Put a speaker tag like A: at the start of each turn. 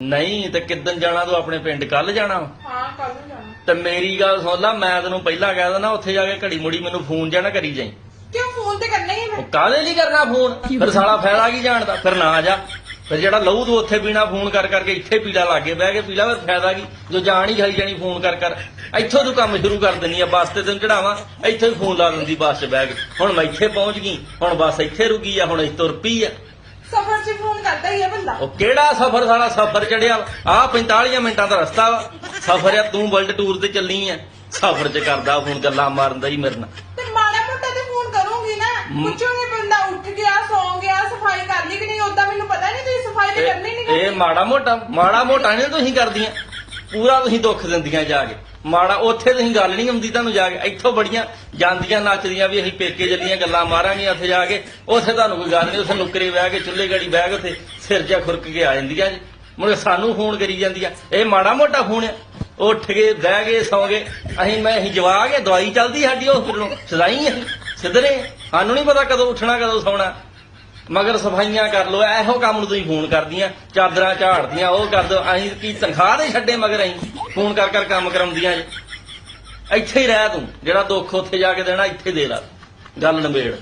A: ਨਹੀਂ ਤੇ ਕਿੱਦਣ ਜਾਣਾ ਤੂੰ ਆਪਣੇ ਪਿੰਡ? ਕੱਲ ਜਾਣਾ?
B: ਹਾਂ ਕੱਲ ਜਾਣਾ।
A: ਤੇ ਮੇਰੀ ਗੱਲ ਸੁਣ ਲੈ ਮੈਂ ਤੈਨੂੰ ਪਹਿਲਾਂ ਕਹਿ ਦਿੰਦਾ ਉੱਥੇ ਜਾ ਕੇ ਘੜੀ ਮੁੜੀ ਮੈਨੂੰ ਫੋਨ ਜਾਂ ਨਾ ਕਰੀ ਜਾਈ।
B: ਕਿਉਂ ਫੋਨ ਤੇ ਕਰਨਾ ਹੀ ਮੈਂ
A: ਕਾਹਦੇ ਲਈ ਕਰਨਾ ਫੋਨ? ਫਿਰ ਸਾਲਾ ਫਾਇਦਾ ਕੀ ਜਾਣਦਾ ਫਿਰ ਨਾ ਜਾ। ਫਿਰ ਜਿਹੜਾ ਲਊ ਤੂੰ ਉੱਥੇ ਪੀਣਾ ਫੋਨ ਕਰ ਕਰਕੇ ਇੱਥੇ ਪੀਲਾ ਲਾਗੇ ਬਹਿ ਕੇ ਪੀਲਾ ਫਿਰ ਫਾਇਦਾ ਕੀ? ਜੋ ਜਾਣ ਹੀ ਖਾਈ ਜਾਣੀ ਫੋਨ ਕਰ ਕਰ। ਇੱਥੋਂ ਤੂੰ ਕੰਮ ਸ਼ੁਰੂ ਕਰ ਦਿੰਨੀ ਆ ਬੱਸ ਤੇ ਤੈਨੂੰ ਚੜਾਵਾਂ। ਇੱਥੇ ਹੀ ਫੋਨ ਲਾ ਦਿੰਦੀ ਬੱਸ 'ਚ ਬਹਿ ਕੇ। ਹੁਣ ਮੈਂ ਇੱਥੇ ਪਹੁੰਚ ਗਈ ਹੁਣ ਬੱਸ ਇੱਥੇ ਰੁਕੀ ਆ ਹੁਣ ਇੱਥੇ ਤੁਰ ਪਈ ਆ।
B: ਸਫਰ 'ਚ ਫੋਨ ਕਰਦਾ ਹੀ ਹੈ ਬੰਦਾ।
A: ਉਹ ਕਿਹੜਾ ਸਫ਼ਰ ਸਾਲਾ? ਸਫ਼ਰ ਚੜਿਆ ਆ 45 ਮਿੰਟਾਂ ਦਾ ਰਸਤਾ ਵਾ। ਸਫ਼ਰ ਆ ਤੂੰ ਵਰਲਡ ਟੂਰ ਤੇ ਚੱਲੀ ਆ। ਸਫ਼ਰ 'ਚ ਕਰਦਾ ਫੋਨ ਗੱਲਾਂ ਮਾਰਨ ਦਾ ਹੀ ਮੇਰੇ ਨਾਲ।
B: ਤੇ ਮਾੜਾ ਮੋਟਾ ਤੇ ਫੋਨ ਕਰੂੰਗੀ ਨਾ। ਪੁੱਛੂਗੀ ਬੰਦਾ ਉੱਠ ਗਿਆ ਸੌਂ ਗਿਆ ਸਫ਼ਾਈ ਕਰ ਲਈ ਕਿ ਨਹੀਂ ਉਦਾਂ ਮੈਨੂੰ ਪਤਾ ਨਹੀਂ ਤੁਸੀਂ ਸਫ਼ਾਈ ਤੇ ਕਰਨੀ ਨਹੀਂ
A: ਇਹ ਮਾੜਾ ਮੋਟਾ ਮਾੜਾ ਮੋਟਾ ਨਹੀਂ ਤੁਸੀਂ ਕਰਦੀਆਂ। ਪੂਰਾ ਤੁਸੀਂ ਦੁੱਖ ਦਿੰਦੀਆਂ ਜਾ ਕੇ। ਮਾੜਾ, ਉੱਥੇ ਤੁਸੀਂ ਗੱਲ ਨਹੀਂ ਹੁੰਦੀ ਤੁਹਾਨੂੰ ਜਾ ਕੇ। ਇੱਥੋਂ ਬੜੀਆਂ ਜਾਂਦੀਆਂ, ਨੱਚਦੀਆਂ ਵੀ ਅਸੀਂ ਪੇਕੇ ਚੱਲੀਆਂ, ਗੱਲਾਂ ਮਾਰਾਂਗੇ ਉੱਥੇ ਜਾ ਕੇ। ਉੱਥੇ ਤੁਹਾਨੂੰ ਕੋਈ ਗੱਲ ਨਹੀਂ, ਉੱਥੇ ਨੁਕਰੇ ਬਹਿ ਕੇ, ਚੁੱਲ੍ਹੇ ਗਾੜੀ ਬਹਿ ਕੇ ਉੱਥੇ ਸਿਰ ਜਾ ਖੁਰਕ ਕੇ ਆ ਜਾਂਦੀਆਂ ਜੀ। ਮੁੜ ਸਾਨੂੰ ਫੋਨ ਕਰੀ ਜਾਂਦੀਆਂ। ਇਹ ਮਾੜਾ ਮੋਟਾ ਫੋਨ ਆ। ਉੱਠ ਕੇ ਬਹਿ ਗਏ, ਸੌਂ ਗਏ। ਅਸੀਂ, ਮੈਂ, ਅਸੀਂ ਜਵਾ ਕੇ ਦਵਾਈ ਚੱਲਦੀ ਸਾਡੀ ਹਸਪੀਟਲੋਂ ਸਦਾਈ ਅਸੀਂ ਸਿੱਧਰੇ ਸਾਨੂੰ ਨਹੀਂ ਪਤਾ ਕਦੋਂ ਉੱਠਣਾ, ਕਦੋਂ ਸੌਣਾ। ਮਗਰ ਸਫਾਈਆਂ ਕਰ ਲੋ ਇਹੋ ਕੰਮ ਨੂੰ ਤੁਸੀਂ ਫੋਨ ਕਰਦੀਆਂ, ਚਾਦਰਾਂ ਝਾੜਦੀਆਂ, ਉਹ ਕਰ ਦੋ ਅਸੀਂ ਕੀ ਤਨਖਾਹ ਦੇ ਛੱਡੇ ਮਗਰ ਅਸੀਂ? ਫੋਨ ਕਰ ਕਰ ਕੰਮ ਕਰਾਉਂਦੀਆਂ ਜੀ। ਇੱਥੇ ਹੀ ਰਹਿ ਤੂੰ, ਜਿਹੜਾ ਦੁੱਖ ਉੱਥੇ ਜਾ ਕੇ ਦੇਣਾ, ਇੱਥੇ ਦੇ ਲੈ। ਗੱਲ ਨਿਬੇੜ।